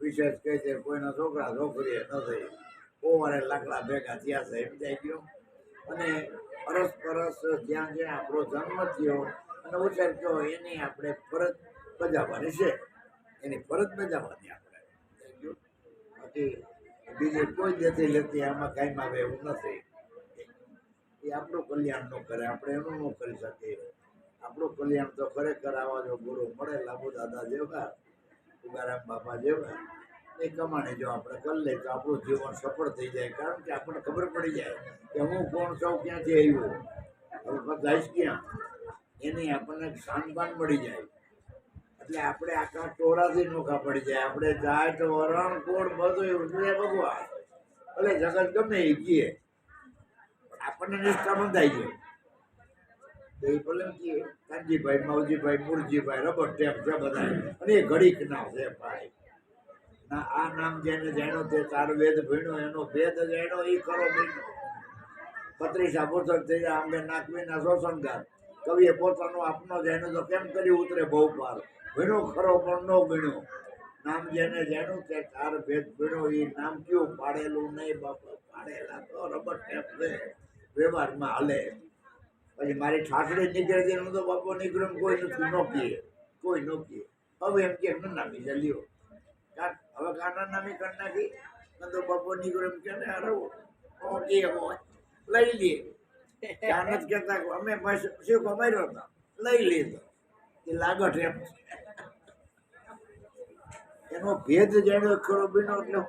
વિશેષ કહે છે, કોઈના છોકરા છોકરી નથી ઓવારે લાકડા ભેગા થયા છે એમ જાય ગયો? અને અરસ પરસ જ્યાં જ્યાં આપણો જન્મ થયો, અને ઉછેર થયો, એની આપણે ફરજ બજાવવાની છે. એની ફરજ બજાવવાની આપણે? બાકી બીજે કોઈ દેતી લેતી આમાં કાંઈ આવે એવું નથી. એ આપણું કલ્યાણ ન કરે, આપણે એનું ન કરી શકીએ. આપણું કલ્યાણ તો ખરેખર આવા જો ગુરુ મળે લાભુ દાદા જેવા તુકારામ બાપા જેવા, એ કમાણી જો આપણે કરી લઈએ તો આપણું જીવન સફળ થઈ જાય. કારણ કે આપણને ખબર પડી જાય કે હું કોણ છું, ક્યાંથી આવ્યો. હવે જઈશ ક્યાં? એની આપણને શાનપાન મળી જાય. એટલે આપણે આખા ટોળાથી નોખા પડી જાય. આપણે જાત, વરણ કોણ બધું એવું ભગવાન. ભલે જગત ગમે એ કીએ આપણને નિષ્ઠા બંધાઈ જાય. એ કીએ કાનજીભાઈ, માવજીભાઈ, મુરજીભાઈ, રબર ટેપ છે બધા. અને એ ઘડીક ના છે ભાઈ. ના, આ નામ જેને જાણ્યો તે ચાર વેદ ભણ્યો, એનો ભેદ જાણ્યો એ કરો ભણ્યો. પત્રીસા પુસ્તક થઈ જાય આંબે નાકવીના શોષણગાર કવિએ પોતાનો આપનો જાણ્યો તો કેમ કરી ઉતરે બહુ પાર? ભીણો ખરો પણ ન ભીણો નામ જેને જાણ્યું તે ચાર ભેદ ભીણો એ નામ કયું? પાડેલું નહીં બાપા, પાડેલા તો રબર ટેપ છે. વ્યવહારમાં હાલે. પછી મારી ઠાઠડી નીકળે છે, હું તો બાપો નીકળ્યો કોઈ નથી નો કીએ કોઈ નો કીએ હવે એમ કે, ન નામી જલ્યો હવે કાના નામી કરી નાખી, તો બાપો નીકળ્યો એમ કે ને ઓ કીએ લઈ લઈએ ત્યાં જ કહેતા અમે શું કમાયો હતા. લઈ લીધો એ લાગટ એમ. એનો ભેદ જાણ્યો ખરો બીનો, એટલે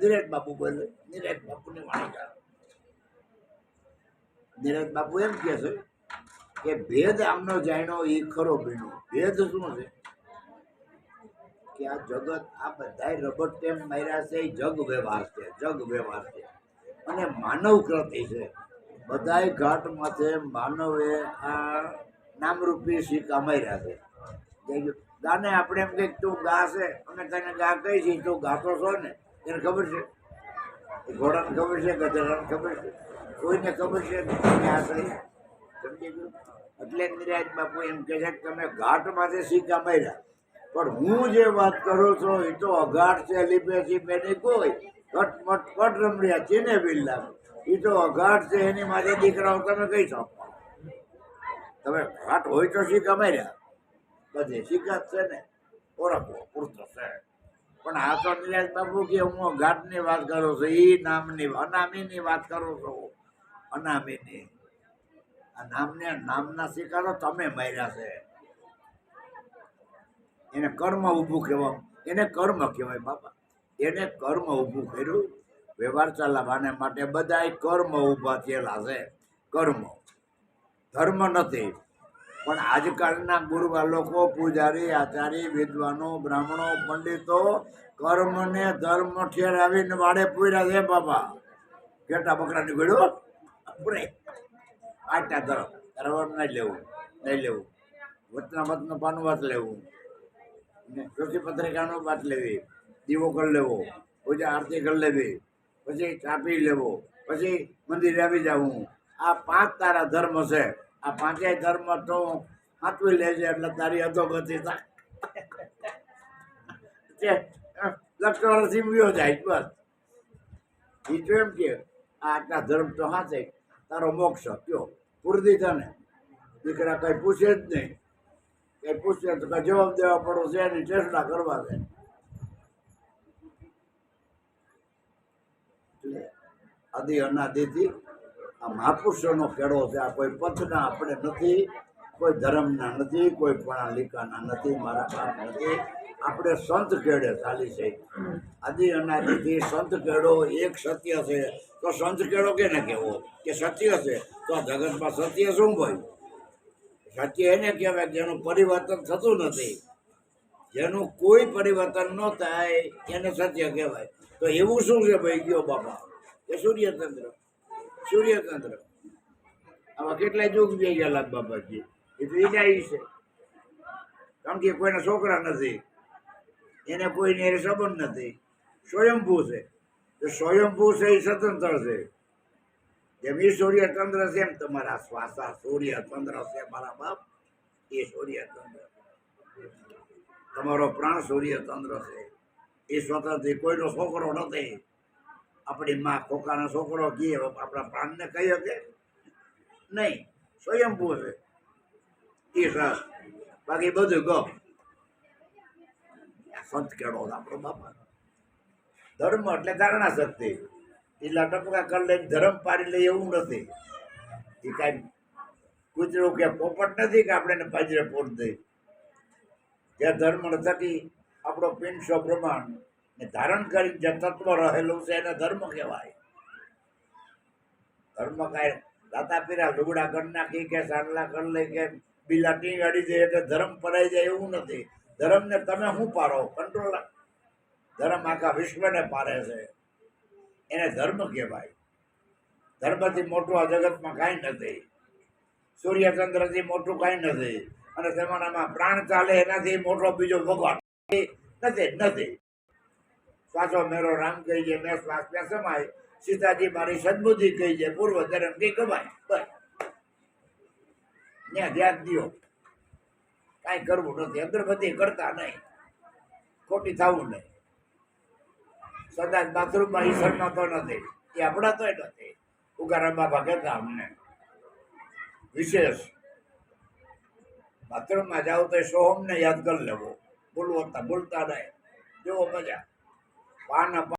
ધીરેજ બાપુ બોલે. ધીરજ બાપુને વાણી કાઢો ધીરજ બાપુ એમ કહે કે ભેદ આમનો જાણ્યો, એ ખરો ભીણો ભેદ શું છે? કે આ જગત આ બધાય રબર ટેમ માર્યા છે, એ જગ વ્યવહાર છે, જગ વ્યવહાર છે. અને માનવ કૃતિ છે. બધાય ઘાટ માનવે આ નામરૂપી સિક્કા માર્યા છે. ગાને આપણે એમ કંઈક તું ગા છે અને તને ગા કહી છે તું ગાતો છો ને, એને ખબર છે? ઘોડાને ખબર છે, ગધેડાને ખબર છે? કોઈને ખબર છે? કે આ કરી સમજી ગયું? એટલે નિરાજ બાપુ એમ કહે છે કે તમે ઘાટમાંથી સિક્કા માર્યા. પણ હું જે વાત કરું છું એ તો અઘાટ છે લીપે બે બેની કોઈ કટમટ કટ રમડ્યા છે ને બિલ્લા એ તો અઘાટ છે, એની માથે દીકરાઓ તમે કહી શકો તમે ઘાટ હોય તો સિક્કા માર્યા. બધે સિક્કા છે ને? ઓળખવો પૂરતો છે. પણ આ તો નિરાજ બાપુ કે હું ઘાટની વાત કરું છું એ નામની, અનામીની વાત કરું છું. અનામીની. આ નામને નામના શિકારો તમે માર્યા છે. એને કર્મ ઊભું કહેવાય એને કર્મ કહેવાય બાપા. એને કર્મ ઊભું કર્યું. વ્યવહાર ચલાવવાને માટે બધાય કર્મ ઊભા થયેલા છે. કર્મ. ધર્મ નથી. પણ આજકાલના ગુરુવા લોકો, પૂજારી, આચારી, વિદ્વાનો, બ્રાહ્મણો, પંડિતો કર્મને ધર્મ ઠેરાવીને વાડે પૂર્યા છે બાપા. કેટલા બકરા નીકળ્યો પૂરે. આટલા ધર્મ ધર્મ નહીં લેવું નહીં લેવું. વતના મતનું પાનું વાત લેવું. ને કૃષિ પત્રિકાનો વાત લેવી. દીવો કરી લેવો. પૂજા આરતી કરી લેવી. પછી ચા લેવો. પછી મંદિરે આવી જવું. આ પાંચ તારા ધર્મ છે. આ પાંચેય ધર્મ તો સાચવી લેજે એટલે તારી અધોગતિ થાય અ, લક્ષણથી જાય બસ. એ તો એમ કે આ આટલા ધર્મ તો હાથે તારો મોક્ષ કયો પૂરતી તને. દીકરા કંઈ પૂછે જ નહીં. કંઈ પૂછે તો કંઈ જવાબ દેવા પડો છે, એની ચેષ્ટા કરવા એટલે આદિ અનાદિથી આ મહાપુરુષોનો ખેડો છે. આ કોઈ પથના આપણે નથી, કોઈ ધર્મના નથી, કોઈ પ્રણાલિકાના નથી, મારા બાપ નથી. આપણે સંત ખેડે ચાલી છે. આદિ અનાદિથી સંત ખેડો એક સત્ય છે. તો સંત ખેડો કેને કહેવો? કે સત્ય છે. તો આ જગતમાં સત્ય શું હોય? સત્ય એને કહેવાય જેનું પરિવર્તન થતું નથી. જેનું કોઈ પરિવર્તન ન થાય એને સત્ય કહેવાય. તો એવું શું છે ભાઈ ગયો બાપા? કે સૂર્યતંત્ર સૂર્યતંત્ર આવા કેટલાય જોગ જઈ ગયા લાગ બાપાજી. એ તો ઈડાઈ છે. કારણ કે કોઈના છોકરા નથી. એને કોઈને હારે સંબંધ નથી. સ્વયંભૂ છે. તો સ્વયંભૂ છે એ સ્વતંત્ર છે. જેમ એ સૂર્યતંત્ર છે એમ તમારા શ્વાસા સૂર્યતંત્ર છે મારા બાપ. એ સૂર્યતંત્ર તમારો પ્રાણ સૂર્યતંત્ર છે. એ સ્વતંત્ર. કોઈનો છોકરો નથી. આપણી માં ખોખાનો છોકરો કીએ આપણા પ્રાણને કહી શકે? નહીં. સ્વયંભૂ છે. એ સરસ બાકી બધું ગપ. સંત કેળો આપણો બાપા, ધર્મ એટલે ધારણા શક્તિ. એટલા ટપકા કરી લઈને ધર્મ પાડી લે એવું નથી. એ કાંઈ કૂતરું કે પોપટ નથી કે આપણે એને પાજરે પોટ દઈ જે ધર્મ થકી આપણો પિંડસો પ્રમાણ ને ધારણ કરી જે તત્વ રહેલું છે એને ધર્મ કહેવાય. ધર્મ કાંઈ દાતા પીરા લુગડા કરી નાખી કે સાંડલા કરી લઈ કે બીલા ટીંગાડી જાય એટલે ધર્મ પડાઈ જાય એવું નથી. ધર્મને તમે શું પાડો? કંટ્રોલ ધર્મ આખા વિશ્વને પારે છે. એને ધર્મ કહેવાય. ધર્મથી મોટું આ જગતમાં કાંઈ નથી. સૂર્યચંદ્રથી મોટું કાંઈ નથી. અને તમારામાં પ્રાણ ચાલે એનાથી મોટો બીજો ભગવાન નથી નથી. શ્વાસો મેરો રામ કહી છે મેં શ્વાસ ત્યાં સમાય. સીતાજી મારી સદબુદ્ધિ કહી છે પૂર્વ ધર્મ કઈ કમાય? બસ. ત્યાં ધ્યાન દો કાંઈ કરવું નથી. અગરબત્તી કરતા નહીં. ખોટી થવું નહીં. સદા બાથરૂમમાં ઈશ્વરનો તો નથી. એ આપણા તોય નથી. ઉગારા બાબા કહેતા અમને. વિશેષ. બાથરૂમમાં જાઓ તો સોહમને યાદ કરી લેવો. બોલવો બોલતા નહીં. જેવો મજા. પાના